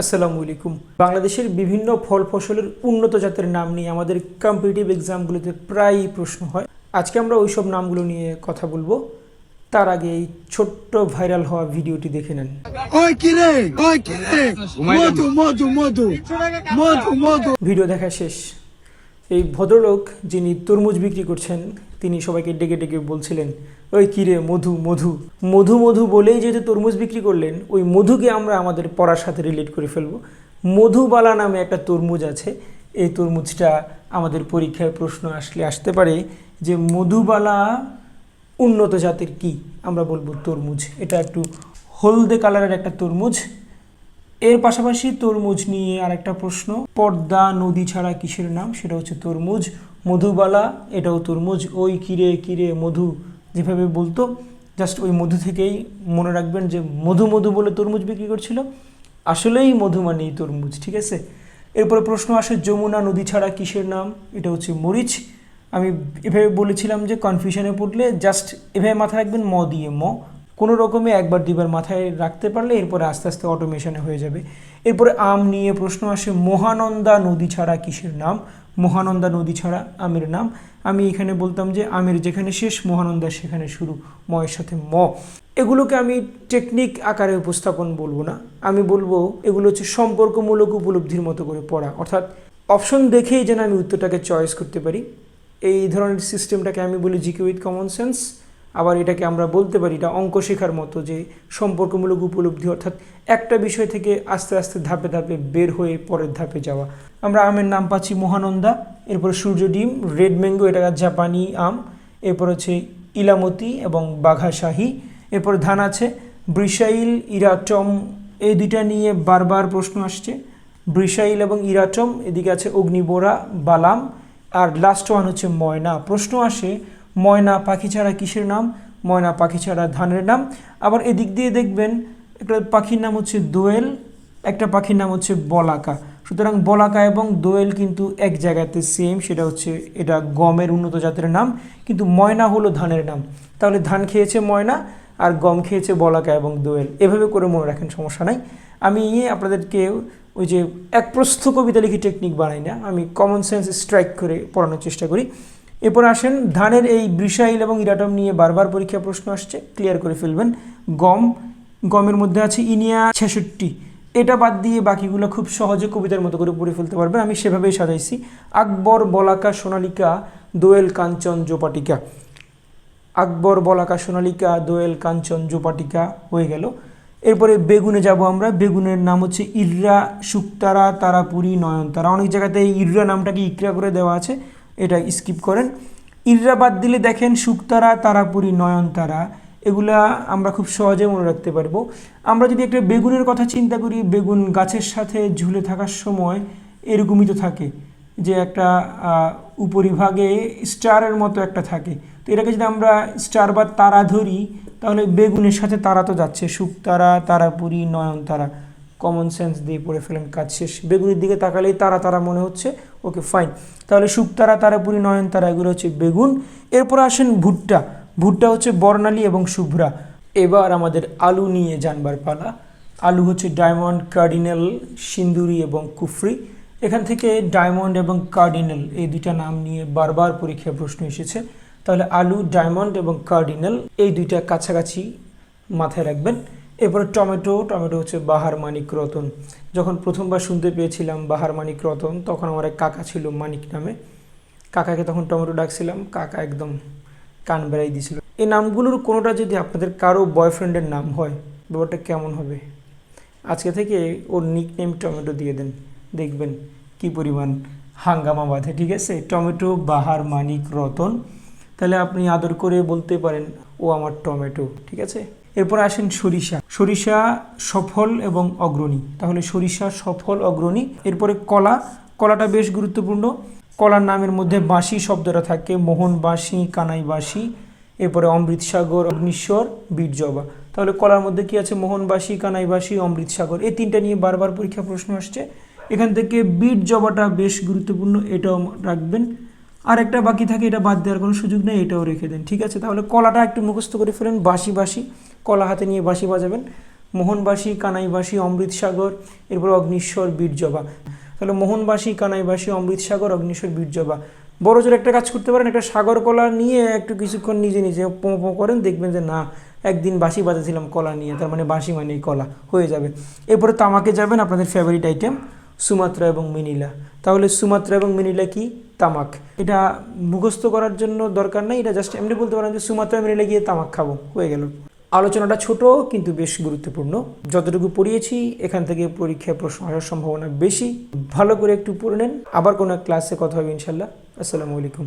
আসসালামু আলাইকুম। বাংলাদেশের বিভিন্ন ফল ফসলের উন্নত জাতের নাম নিয়ে আমাদের কম্পিটিটিভ এক্সামগুলোতে প্রায়ই প্রশ্ন হয়। আজকে আমরা ওই সব নামগুলো নিয়ে কথা বলব। তার আগে এই ছোট্ট ভাইরাল হওয়া ভিডিওটি দেখে নেন। ওই কিরে ওই কিরে মধু মধু মধু। মধু মধু। ভিডিও দেখা শেষ। এই ভদ্রলোক যিনি তরমুজ বিক্রি করছেন, তিনি সবাইকে ডেকে ডেকে বলছিলেন, ওই কিরে মধু মধু? মধু মধু বলেই যেহেতু তরমুজ বিক্রি করলেন, ওই মধুকে আমরা আমাদের পড়ার সাথে রিলেট করে ফেলব। মধুবালা নামে একটা তরমুজ আছে, এই তরমুজটা আমাদের পরীক্ষায় প্রশ্ন আসলে আসতে পারে যে মধুবালা উন্নত জাতের কি? আমরা বলব তরমুজ। এটা একটু হলদে কালারের একটা তরমুজ। এর পাশাপাশি তরমুজ নিয়ে আরেকটা প্রশ্ন। পর্দা নদী ছাড়া কিসের নাম? সেটা হচ্ছে তরমুজ। মধুবালা, এটাও তরমুজ। ওই কিরে কিরে, মধু, যেভাবে বলতো, জাস্ট ওই মধু থেকেই মনে রাখবেন যে মধু মধু বলে তরমুজ বিক্রি করছিল। আসলেই মধু মানেই তরমুজ, ঠিক আছে? এরপরে প্রশ্ন আসে, যমুনা নদী ছাড়া কিসের নাম? এটা হচ্ছে মরিচ। আমি এভাবে বলেছিলাম যে কনফিউশনে পড়লে জাস্ট এভাবে মাথায় রাখবেন, ম দিয়ে ম। কোনো রকমে একবার দুইবার মাথায় রাখতে পারলে এরপরে আস্তে আস্তে অটোমেশনে হয়ে যাবে। এরপরে আম নিয়ে প্রশ্ন আসে, মহানন্দা নদী ছাড়া কিসের নাম? মহানন্দা নদী ছাড়া আমের নাম? আমি এখানে বলতাম যে, আমের যেখানে শেষ, মহানন্দা সেখানে শুরু, ময়ের সাথে ম। এগুলোকে আমি টেকনিক আকারে উপস্থাপন বলব না। আমি বলব এগুলো হচ্ছে সম্পর্কমূলক উপলব্ধির মতো করে পড়া। অর্থাৎ অপশন দেখেই যেন আমি উত্তরটাকে চয়েস করতে পারি। এই ধরনের সিস্টেমটাকে আমি বলি জিকে উইথ কমন সেন্স আবার এটাকে আমরা বলতে পারি এটা অঙ্ক শেখার মতো যে সম্পর্কমূলক উপলব্ধি অর্থাৎ একটা বিষয় থেকে আস্তে আস্তে ধাপে ধাপে বের হয়ে পরের ধাপে যাওয়া। আমরা আমের নাম পাচ্ছি মহানন্দা, এরপর সূর্য ডিম, রেড ম্যাঙ্গো, এটা জাপানি আম, এরপর হচ্ছে ইলামতি এবং বাঘাশাহী, এরপর ধান আছে ব্রিসাইল ইরাটম এই দুইটা নিয়ে বারবার প্রশ্ন আসছে। ব্রিসাইল এবং ইরাটম এদিকে আছে অগ্নিবোরা, বালাম, আর লাস্ট ওয়ান হচ্ছে ময়না। প্রশ্ন আসে ময়না পাখি ছাড়া কিসের নাম? ময়না পাখি ছাড়া ধানের নাম। আবার এদিক দিয়ে দেখবেন, একটা পাখির নাম হচ্ছে দোয়েল, একটা পাখির নাম হচ্ছে বলাকা। সুতরাং বলাকা এবং দোয়েল কিন্তু এক জায়গাতে সেম সেটা হচ্ছে এটা গমের উন্নত জাতের নাম, কিন্তু ময়না হলো ধানের নাম। তাহলে ধান খেয়েছে ময়না, আর গম খেয়েছে বলাকা এবং দোয়েল। এভাবে করে মনে রাখেন, সমস্যা নাই। আমি আপনাদেরকে ওই যে এক প্রস্থ কবিতা লিখি টেকনিক বানাই না। আমি কমন সেন্স স্ট্রাইক করে পড়ানোর চেষ্টা করি। এরপর আসেন, ধানের এই ব্রিসাইল এবং ইরাটম নিয়ে বারবার পরীক্ষা প্রশ্ন আসছে ক্লিয়ার করে ফেলবেন, গম, গমের মধ্যে আছে ইনিয়া ছেষট্টি। এটা বাদ দিয়ে বাকিগুলো খুব সহজে কবিতার মতো করে পড়ে ফেলতে পারবেন, আমি সেভাবেই সাজাইছি। আকবর, বলাকা, সোনালিকা, দোয়েল, কাঞ্চন, জোপাটিকা। আকবর, বলাকা, সোনালিকা, দোয়েল, কাঞ্চন, জোপাটিকা হয়ে গেল। এরপরে বেগুনে যাব আমরা, বেগুনের নাম হচ্ছে ইররা, শুক্তারা, তারাপুরি, নয়নতারা। অনেক জায়গাতে এই ইররা নামটাকে ইকরা করে দেওয়া আছে। এটা স্কিপ করেন। ইররা বাদ দিলে দেখেন শুক্তারা, তারাপুরি, নয়নতারা, এগুলা আমরা খুব সহজে মনে রাখতে পারব। আমরা যদি একটা বেগুনের কথা চিন্তা করি, বেগুন গাছের সাথে ঝুলে থাকার সময় এরকমই তো থাকে যে একটা উপরিভাগে স্টারের মতো একটা থাকে। তো এটাকে যদি আমরা স্টার বা তারা ধরি, তাহলে বেগুনের সাথে তারা তো যাচ্ছে, শুকতারা, তারাপুরি, নয়নতারা। কমন সেন্স দিয়ে পড়ে ফেলেন, কাজ শেষ। বেগুনের দিকে তাকালেই তারা তারা মনে হচ্ছে, ওকে ফাইন তাহলে শুকতারা তারাপুরি নয়নতারা এগুলো হচ্ছে বেগুন। এরপর আসেন ভুট্টা। ভুট্টা হচ্ছে বর্ণালী এবং শুভ্রা। এবার আমাদের আলু নিয়ে জানবার পালা। আলু হচ্ছে ডায়মন্ড, কার্ডিনাল, সিন্দুরি এবং কুফরি। এখান থেকে ডায়মন্ড এবং কার্ডিনাল, এই দুইটা নাম নিয়ে বারবার পরীক্ষায় প্রশ্ন এসেছে। তাহলে আলু, ডায়মন্ড এবং কার্ডিনাল, এই দুইটা কাছাকাছি মাথায় রাখবেন। এরপরে টমেটো টমেটো হচ্ছে বাহার মানিক রতন। যখন প্রথমবার শুনতে পেয়েছিলাম বাহার মানিক রতন, তখন আমার এক কাকা ছিল মানিক নামে। কাকাকে তখন টমেটো ডাকছিলাম, কাকা একদম কান বেড়াই দিয়েছিল। এই নামগুলোর কোনোটা যদি আপনাদের কারও বয়ফ্রেন্ডের নাম হয়, ব্যাপারটা কেমন হবে? আজকে থেকে ওর নিক নেম টমেটো দিয়ে দেন। দেখবেন কি পরিমাণ হাঙ্গামা বাঁধে, ঠিক আছে? টমেটো বাহার মানিক রতন। তাহলে আপনি আদর করে বলতে পারেন, ও আমার টমেটো ঠিক আছে? এরপর আসেন সরিষা। সরিষা সফল এবং অগ্রণী। তাহলে সরিষা সফল, অগ্রণী। এরপরে কলা। কলাটা বেশ গুরুত্বপূর্ণ। কলার নামের মধ্যে বাঁশি শব্দটা থাকে। মোহন বাঁশি, কানাই বাঁশি। এরপরে অমৃতসাগর, অগ্নিশ্বর, বীরজবা। তাহলে কলার মধ্যে কি আছে? মোহনবাসী কানাইবাসী অমৃতসাগর। এই তিনটা নিয়ে বারবার পরীক্ষা প্রশ্ন আসছে। এখান থেকে বীর জবাটা বেশ গুরুত্বপূর্ণ, এটাও রাখবেন। আর একটা বাকি থাকে, এটা বাদ দেওয়ার কোনো সুযোগ নেই, এটাও রেখে দেন। ঠিক আছে? তাহলে কলাটা একটু মুখস্থ করে ফেলেন। বাঁশি বাঁশি। কলা হাতে নিয়ে বাঁশি বাজাবেন। মোহনবাসী, কানাইবাসী, অমৃতসাগর, এরপর অগ্নিশ্বর, বীরজবা। তাহলে মোহনবাসী, কানাইবাসী, অমৃতসাগর, অগ্নিশ্বর, বীরজবা। বড় জোর একটা কাজ করতে পারেন, একটা সাগর কলা নিয়ে একটু কিছুক্ষণ নিজে নিজে পো পো করেন, দেখবেন যে না, একদিন বাঁশি বাজাছিলাম কলা নিয়ে, তার মানে বাঁশি মানে কলা, হয়ে যাবে। এরপরে তামাকে যাবেন আপনাদের ফেভারিট আইটেম সুমাত্রা এবং মিনিলা। তাহলে সুমাত্রা এবং মিনিলা কি? তামাক। এটা মুখস্থ করার জন্য দরকার নেই, এটা জাস্ট এমনি বলতে পারেন যে সুমাত্রা, মিনিলা গিয়ে তামাক খাব, হয়ে গেল। আলোচনাটা ছোট, কিন্তু বেশ গুরুত্বপূর্ণ। যতটুকু পড়িয়েছি, এখান থেকে পরীক্ষায় প্রশ্ন আসার সম্ভাবনা বেশি। ভালো করে একটু পড়ে নেন। আবার কোনো ক্লাসে কথা হবে ইনশাল্লাহ আসসালামু আলাইকুম।